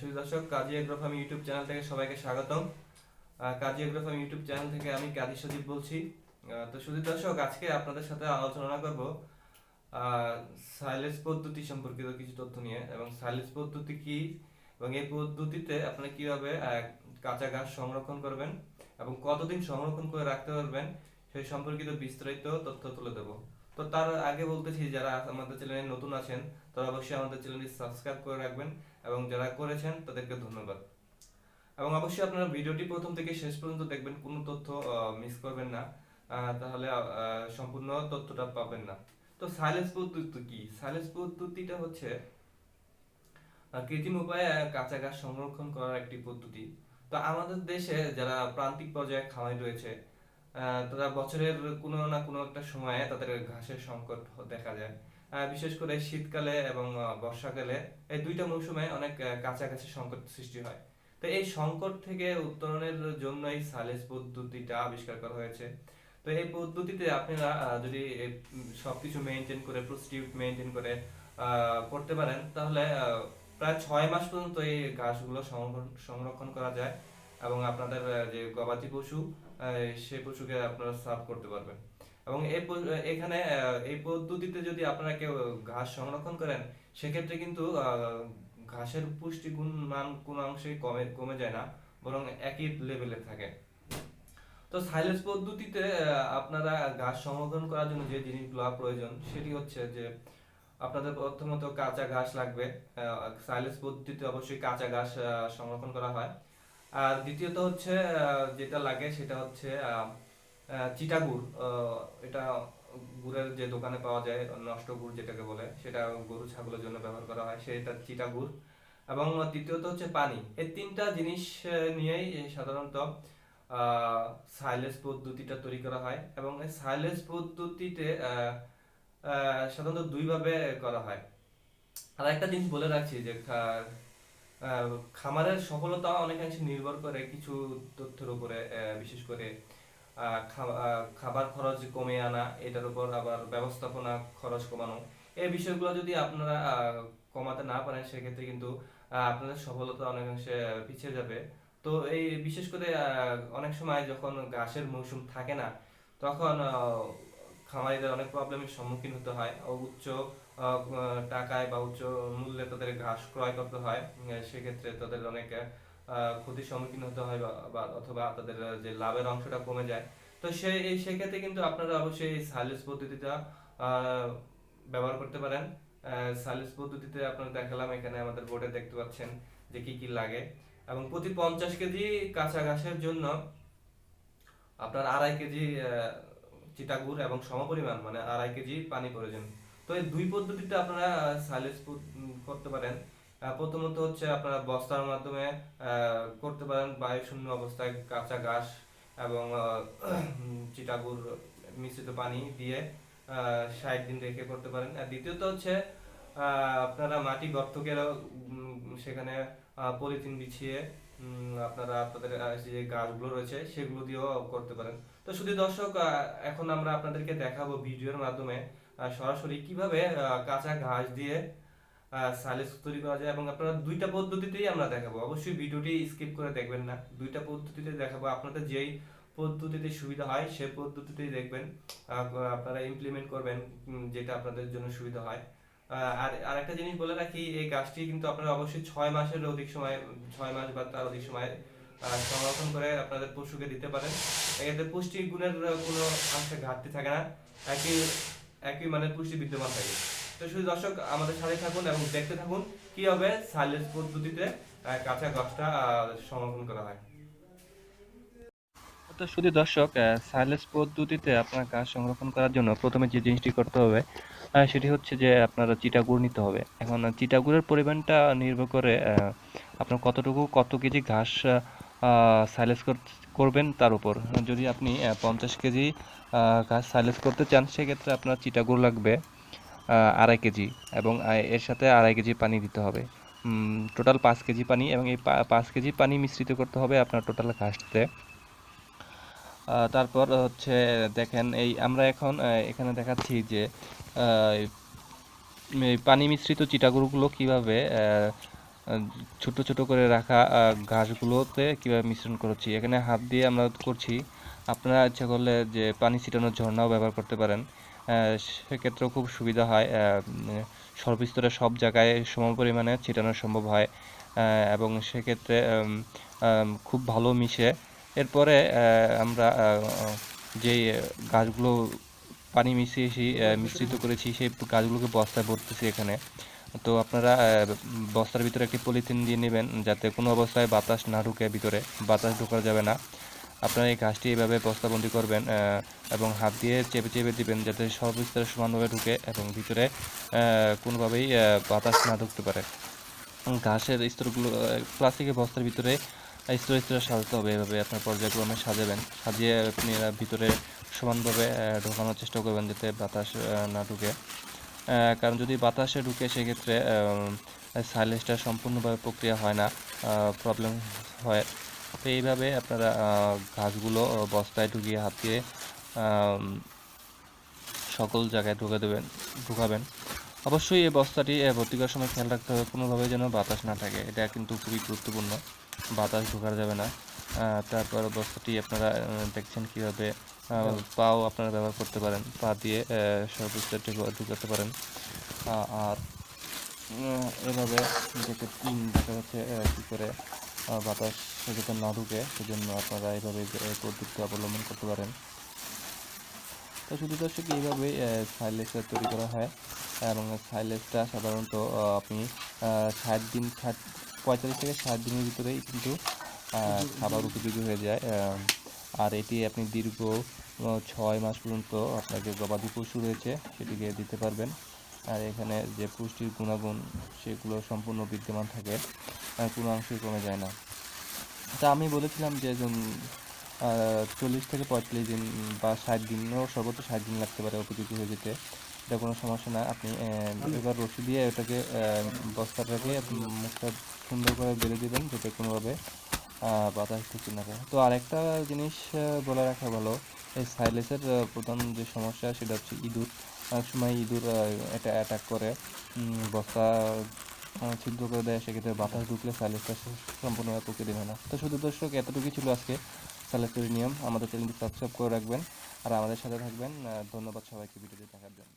সুধী দর্শক, কাজী agro farm YouTube channel থেকে সবাইকে স্বাগতম। কাজী এগ্রোফার্ম ইউটিউব চ্যানেল থেকে আমি কাজী সজীব বলছি। তো সুধী দর্শক, আজকে আপনাদের সাথে আলোচনা করব সাইলেন্স পদ্ধতি সম্পর্কিত কিছু তথ্য নিয়ে এবং সাইলেন্স পদ্ধতি কি এবং এই পদ্ধতিতে আপনারা কীভাবে কাঁচা ঘাস সংরক্ষণ করবেন এবং কতদিন সংরক্ষণ করে রাখতে পারবেন সেই সম্পর্কিত বিস্তারিত তথ্য তুলে দেবো তো তার আগে বলতেছি, যারা আমাদের চ্যানেলে নতুন আছেন তারা অবশ্যই আমাদের চ্যানেলটি সাবস্ক্রাইব করে রাখবেন এবং যারা করেছেন তাদেরকে ধন্যবাদ। এবং অবশ্যই আপনারা ভিডিওটি প্রথম থেকে শেষ পর্যন্ত দেখবেন, কোনো তথ্য মিস করবেন না। তাহলে সম্পূর্ণ তথ্যটা পাবেন না। তো সাইলেন্স পদ্ধতি কি? সাইলেন্স পদ্ধতিটা হচ্ছে কৃত্রিম উপায়ে কাঁচা ঘাস সংরক্ষণ করার একটি পদ্ধতি। তো আমাদের দেশে যারা প্রান্তিক পর্যায়ে খামারি রয়েছে তারা বছরের কোনো না কোনো একটা সময়ে তাদের ঘাসের সংকট দেখা যায় বিশেষ করে শীতকালে এবং বর্ষাকালে এই দুইটা মৌসুমে অনেক কাছাকাছি সংকট সৃষ্টি হয়। তো এই সংকট থেকে উত্তরণের জন্য এই সালেস পদ্ধতিটা আবিষ্কার করা হয়েছে। তো এই পদ্ধতিতে আপনারা যদি সবকিছু মেনটেন করে প্রস্টিউট মেনটেন করে করতে পারেন, তাহলে প্রায় ছয় মাস পর্যন্ত এই ঘাসগুলো সংরক্ষণ- করা যায় এবং আপনাদের যে গবাদি পশু সেই পশুকে আপনারা সার্ভ করতে পারবেন। এবং এই এখানে এই পদ্ধতিতে যদি আপনারা কেউ ঘাস সংরক্ষণ করেন, সেক্ষেত্রে কিন্তু ঘাসের পুষ্টিগুণ মান কোনো অংশেই কমে কমে যায় না, বরং একই লেভেলে থাকে। তো সাইলেন্স পদ্ধতিতে আপনারা ঘাস সংরক্ষণ করার জন্য যে জিনিসগুলো প্রয়োজন, সেটি হচ্ছে যে, আপনাদের প্রথমত কাঁচা ঘাস লাগবে। সাইলেন্স পদ্ধতিতে অবশ্যই কাঁচা ঘাস সংরক্ষণ করা হয়। আর দ্বিতীয়ত হচ্ছে যেটা লাগে সেটা হচ্ছে আহ, আহ, চিটা গুড় এটা গুড়ের যে দোকানে পাওয়া যায় নষ্ট গুড় যেটাকে বলে সেটা গরু ছাগলের জন্য ব্যবহার করা হয় সেটা চিটা গুড়। এবং তৃতীয়ত হচ্ছে পানি। এই তিনটা জিনিস নিয়েই সাধারণত সাইলেন্স পদ্ধতিটা তৈরি করা হয়। এবং এই সাইলেন্স পদ্ধতিতে সাধারণত দুইভাবে করা হয়। আর একটা জিনিস বলে রাখছি যে খামারের সফলতা অনেকাংশে নির্ভর করে কিছু তথ্যের উপরে বিশেষ করে খাবার খরচ কমে আনা, এটার উপর আবার ব্যবস্থাপনা খরচ কমানো। এই বিষয়গুলো যদি আপনারা কমাতে না পারেন, সেক্ষেত্রে কিন্তু আপনাদের সফলতা অনেকাংশে পিছিয়ে যাবে। তো এই বিশেষ করে অনেক সময় যখন ঘাসের মৌসুম থাকে না, তখন খামারিদের অনেক প্রবলেমের সম্মুখীন হতে হয়। উচ্চ টাকায় বা উচ্চ মূল্যে তাদের ঘাস ক্রয় করতে হয়। সেক্ষেত্রে তাদের অনেক ক্ষতির সম্মুখীন হতে হয় বা- অথবা তাদের যে লাভের অংশটা কমে যায়। তো এই, সেক্ষেত্রে কিন্তু আপনারা অবশ্যই এই পদ্ধতিটা ব্যবহার করতে পারেন। সাইলেন্স পদ্ধতিতে আপনারা দেখালাম, এখানে আমাদের বোর্ডে দেখতে পাচ্ছেন যে কি কি লাগে। এবং প্রতি পঞ্চাশ কেজি কাঁচা ঘাসের জন্য আপনার আড়াই কেজি চিটাগুড় এবং সমপরিমাণ মানে আড়াই কেজি পানি প্রয়োজন। তো এই দুই পদ্ধতিতে আপনারা সাইলেন্স করতে পারেন। প্রথমত হচ্ছে আপনারা বস্তার মাধ্যমে করতে পারেন বায়ু শূন্য অবস্থায় কাঁচা ঘাস এবং চিটাগুড় মিশ্রিত পানি দিয়ে ষাট দিন রেখে করতে পারেন। আর দ্বিতীয়ত হচ্ছে আপনারা মাটি গর্তকে সেখানে পলিথিন বিছিয়ে আপনারা আপনাদের যে গাছগুলো রয়েছে সেগুলো দিয়েও করতে পারেন। তো শুধু দর্শক এখন আমরা আপনাদেরকে দেখাবো ভিডিওর মাধ্যমে সরাসরি কীভাবে কাঁচা ঘাস দিয়ে সাইলেন্স তৈরি করা যায় এবং আপনারা দুইটা পদ্ধতিতেই আমরা দেখাবো। অবশ্যই ভিডিওটি স্কিপ করে দেখবেন না। দুইটা পদ্ধতিতে দেখাবো। আপনাদের যেই পদ্ধতিতে সুবিধা হয় সেই পদ্ধতিতেই দেখবেন আপনারা ইমপ্লিমেন্ট করবেন যেটা আপনাদের জন্য সুবিধা হয়। আহ, আর আরেকটা জিনিস বলে রাখি এই গাছটি কিন্তু আপনারা অবশ্যই ছয় মাসের অধিক সময় ছয় মাস বা তার অধিক সময় সংরক্ষণ করে আপনাদের পশুকে দিতে পারেন। এক্ষেত্রে পুষ্টি গুণের কোনো অংশে ঘাটতি থাকে না। একই একই মানের পুষ্টি বিদ্যমান থাকে। তো শুধু দর্শক, আমাদের সাথে থাকুন এবং দেখতে থাকুন কীভাবে সাইলেন্স পদ্ধতিতে কাঁচা গাছটা সংরক্ষণ করা হয়। তো শুধু দর্শক সাইলেন্স পদ্ধতিতে আপনার গাছ সংরক্ষণ করার জন্য প্রথমে যে জিনিসটি করতে হবে সেটি হচ্ছে যে আপনারা চিটাগুড় নিতে হবে। এখন চিটাগুড়ের পরিমাণটা নির্ভর করে আপনার কতটুকু, কত কেজি ঘাস সাইলেন্স করবেন তার উপর। যদি আপনি পঞ্চাশ কেজি ঘাস সাইলেন্স করতে চান, সেক্ষেত্রে আপনার চিটাগুড় লাগবে। আড়াই কেজি এবং এর সাথে আড়াই কেজি পানি দিতে হবে। টোটাল পাঁচ কেজি পানি এবং এই পাঁচ কেজি পানি মিশ্রিত করতে হবে আপনার টোটাল ঘাসতে। তারপর হচ্ছে দেখেন, এই আমরা এখন এখানে দেখাচ্ছি যে পানি মিশ্রিত চিটাগুড়গুলো কীভাবে ছোট ছোট করে রাখা ঘাসগুলোতে কীভাবে মিশ্রণ করছি। এখানে হাত দিয়ে আমরা করছি, আপনারা ইচ্ছা করলে যে পানি ছিটানোর ঝর্ণাও ব্যবহার করতে পারেন। সেক্ষেত্রেও খুব সুবিধা হয় উম, সর্বস্তরে সব জায়গায় সম পরিমাণে ছিটানো সম্ভব হয় এবং সেক্ষেত্রে খুব ভালো মিশে। এরপরে আমরা যেই গাছগুলো পানি মিশিয়েছি মিশ্রিত করেছি সেই গাছগুলোকে বস্তায় ভরতেছি এখানে। তো আপনারা বস্তার ভিতরে একটি পলিথিন দিয়ে নেবেন যাতে কোনো অবস্থায় বাতাস না ঢুকে ভিতরে বাতাস ঢোকা যাবে না। আপনারা এই ঘাসটি এভাবে বস্তাবন্দি করবেন এবং হাত দিয়ে চেপে চেপে দিবেন যাতে সর্বস্তরে সমানভাবে ঢুকে এবং ভিতরে কোনোভাবেই বাতাস না ঢুকতে পারে। ঘাসের স্তরগুলো প্লাস্টিকের বস্তার ভিতরে স্তরে স্তরে সাজাতে হবে। এভাবে আপনার পর্যায়ক্রমে সাজাবেন। সাজিয়ে আপনি ভিতরে সমানভাবে ঢোকানোর চেষ্টা করবেন যাতে বাতাস না ঢুকে। কারণ যদি বাতাসে ঢুকে সেক্ষেত্রে সাইলেজটা সম্পূর্ণভাবে প্রক্রিয়া হয় না প্রবলেম হয়। তো এইভাবে আপনারা ঘাসগুলো বস্তায় ঢুকিয়ে হাত দিয়ে সকল জায়গায় ঢুকে দেবেন, ঢুকাবেন। অবশ্যই এই বস্তাটি ভর্তি করার সময় খেয়াল রাখতে হবে কোনোভাবে যেন বাতাস না থাকে। এটা কিন্তু খুবই গুরুত্বপূর্ণ। বাতাস ঢোকা যাবে না। তারপর বস্তাটি আপনারা দেখছেন কীভাবে পাও আপনারা ব্যবহার করতে পারেন। পা দিয়ে সর্বোচ্চ ঢুকা- ঢুকাতে পারেন। আর এভাবে দেখে দেখা যাচ্ছে কী করে বাতাস যাতে না ঢুকে, সেজন্য আপনারা এইভাবে এই পদ্ধতি অবলম্বন করতে পারেন। তো শুধু দর্শক, এইভাবে সাইলেসটা তৈরি করা হয়। এবং সাইলেসটা সাধারণত আপনি ষাট দিন, ষাট, পঁয়তাল্লিশ থেকে ষাট দিনের ভিতরেই কিন্তু খাবার উপযোগী হয়ে যায়। আর এটি আপনি দীর্ঘ ছয় মাস পর্যন্ত আপনাকে গবাদি পশু রয়েছে, সেটিকে দিতে পারবেন। আর এখানে যে পুষ্টির গুণাগুণ, সেগুলো সম্পূর্ণ বিদ্যমান থাকে। কোনো অংশই কমে যায় না। তা আমি বলেছিলাম যে চল্লিশ থেকে পঁয়তাল্লিশ দিন বা ষাট দিনও সর্বোচ্চ ষাট দিন লাগতে পারে উপযোগী হয়ে যেতে। এটা কোনো সমস্যা না। আপনি এবার রশি দিয়ে ওটাকে বস্তাটাকে মুখটা সুন্দর করে বেঁধে দেবেন যাতে কোনোভাবে বাতাস ঢুকতে না তো আরেকটা জিনিস বলে রাখা ভালো, এই সাইলেসের প্রধান যে সমস্যা সেটা হচ্ছে ইঁদুর। অনেক সময় ইঁদুর এটা অ্যাটাক করে। বস্তা ছিদ্র করে দেয়, সেক্ষেত্রে বাতাস ঢুকলে সাইলেসটা সম্পূর্ণভাবে পকে দেবে না। তো শুধু দর্শক, এতটুকুই ছিল আজকে সাইলেসের নিয়ম। আমাদের চ্যানেলটি সাবস্ক্রাইব করে রাখবেন। আর আমাদের সাথে থাকবেন ধন্যবাদ সবাইকে ভিডিওটি দেখার জন্য।